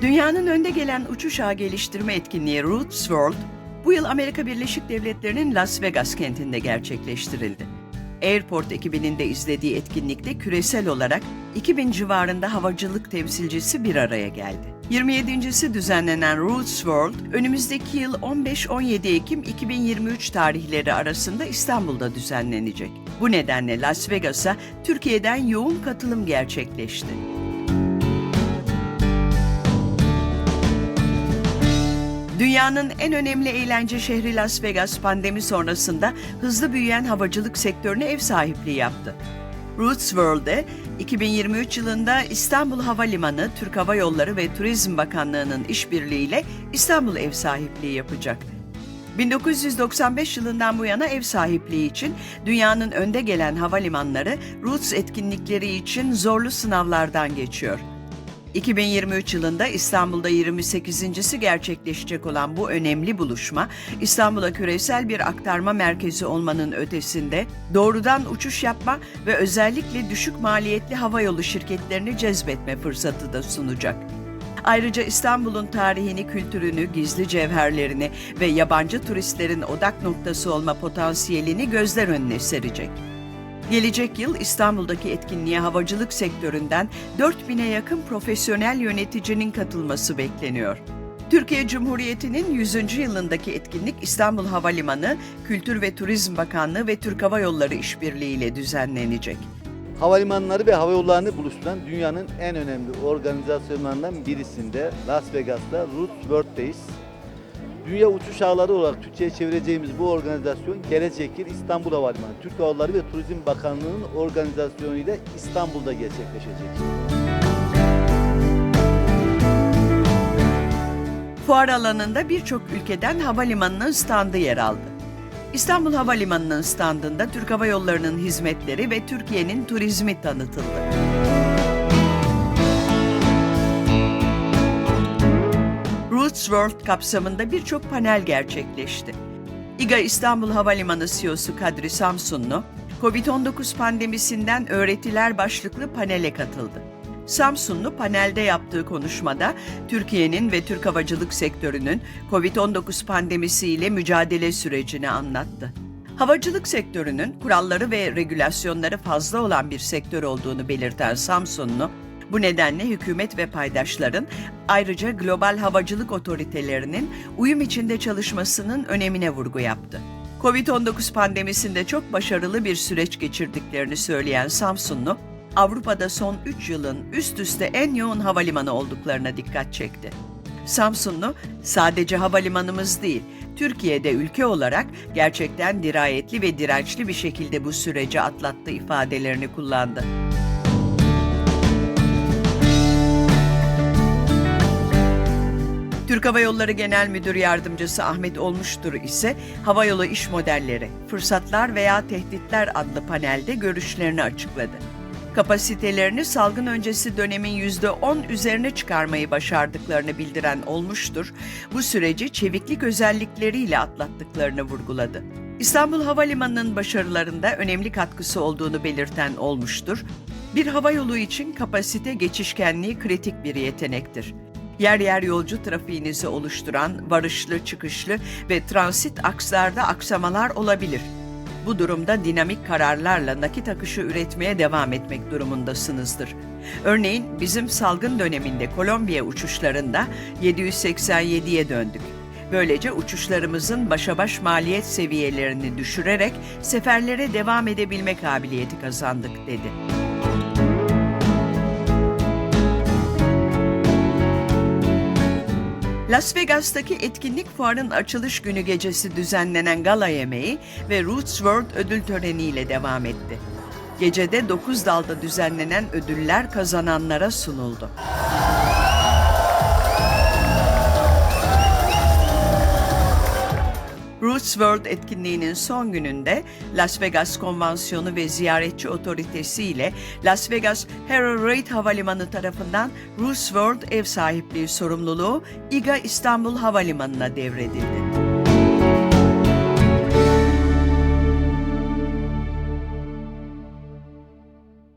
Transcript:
Dünyanın önde gelen uçuş ağı geliştirme etkinliği Roots World, bu yıl Amerika Birleşik Devletleri'nin Las Vegas kentinde gerçekleştirildi. Airport ekibinin de izlediği etkinlikte küresel olarak 2000 civarında havacılık temsilcisi bir araya geldi. 27.si düzenlenen Roots World, önümüzdeki yıl 15-17 Ekim 2023 tarihleri arasında İstanbul'da düzenlenecek. Bu nedenle Las Vegas'a Türkiye'den yoğun katılım gerçekleşti. Dünyanın en önemli eğlence şehri Las Vegas pandemi sonrasında hızlı büyüyen havacılık sektörüne ev sahipliği yaptı. Roots World'e 2023 yılında İstanbul Havalimanı, Türk Hava Yolları ve Turizm Bakanlığı'nın işbirliğiyle İstanbul ev sahipliği yapacak. 1995 yılından bu yana ev sahipliği için dünyanın önde gelen havalimanları Roots etkinlikleri için zorlu sınavlardan geçiyor. 2023 yılında İstanbul'da 28.si gerçekleşecek olan bu önemli buluşma, İstanbul'a küresel bir aktarma merkezi olmanın ötesinde doğrudan uçuş yapma ve özellikle düşük maliyetli havayolu şirketlerini cezbetme fırsatı da sunacak. Ayrıca İstanbul'un tarihini, kültürünü, gizli cevherlerini ve yabancı turistlerin odak noktası olma potansiyelini gözler önüne serecek. Gelecek yıl İstanbul'daki etkinliğe havacılık sektöründen 4000'e yakın profesyonel yöneticinin katılması bekleniyor. Türkiye Cumhuriyeti'nin 100. yılındaki etkinlik İstanbul Havalimanı, Kültür ve Turizm Bakanlığı ve Türk Hava Yolları işbirliğiyle düzenlenecek. Havalimanları ve havayollarını buluşturan dünyanın en önemli organizasyonlarından birisinde Las Vegas'ta Roots World'deyiz. Dünya uçuş ağları olarak Türkçe'ye çevireceğimiz bu organizasyon gelecek yıl İstanbul Havalimanı, Türk Hava Yolları ve Turizm Bakanlığı'nın organizasyonuyla İstanbul'da gerçekleşecek. Fuar alanında birçok ülkeden havalimanının standı yer aldı. İstanbul Havalimanı'nın standında Türk Hava Yolları'nın hizmetleri ve Türkiye'nin turizmi tanıtıldı. Roots World kapsamında birçok panel gerçekleşti. İGA İstanbul Havalimanı CEO'su Kadri Samsunlu, COVID-19 pandemisinden öğretiler başlıklı panele katıldı. Samsunlu panelde yaptığı konuşmada Türkiye'nin ve Türk havacılık sektörünün COVID-19 pandemisiyle mücadele sürecini anlattı. Havacılık sektörünün kuralları ve regülasyonları fazla olan bir sektör olduğunu belirten Samsunlu, bu nedenle hükümet ve paydaşların ayrıca global havacılık otoritelerinin uyum içinde çalışmasının önemine vurgu yaptı. Covid-19 pandemisinde çok başarılı bir süreç geçirdiklerini söyleyen Samsunlu, Avrupa'da son 3 yılın üst üste en yoğun havalimanı olduklarına dikkat çekti. Samsunlu sadece havalimanımız değil, Türkiye'de ülke olarak gerçekten dirayetli ve dirençli bir şekilde bu süreci atlattı ifadelerini kullandı. Türk Hava Yolları Genel Müdür Yardımcısı Ahmet Olmuştur ise Havayolu İş Modelleri, Fırsatlar veya Tehditler adlı panelde görüşlerini açıkladı. Kapasitelerini salgın öncesi dönemin %10 üzerine çıkarmayı başardıklarını bildiren Olmuştur, bu süreci çeviklik özellikleriyle atlattıklarını vurguladı. İstanbul Havalimanı'nın başarılarında önemli katkısı olduğunu belirten Olmuştur, bir havayolu için kapasite geçişkenliği kritik bir yetenektir yer yer yolcu trafiğinizi oluşturan varışlı çıkışlı ve transit akslarda aksamalar olabilir. Bu durumda dinamik kararlarla nakit akışı üretmeye devam etmek durumundasınızdır. Örneğin bizim salgın döneminde Kolombiya uçuşlarında 787'ye döndük. Böylece uçuşlarımızın başa baş maliyet seviyelerini düşürerek seferlere devam edebilme kabiliyeti kazandık dedi. Las Vegas'taki etkinlik fuarın açılış günü gecesi düzenlenen gala yemeği ve Roots World ödül töreniyle devam etti. Gecede 9 dalda düzenlenen ödüller kazananlara sunuldu. Roots World etkinliğinin son gününde Las Vegas Konvansiyonu ve Ziyaretçi Otoritesi ile Las Vegas Harold Reid Havalimanı tarafından Roots World ev sahipliği sorumluluğu İGA İstanbul Havalimanı'na devredildi.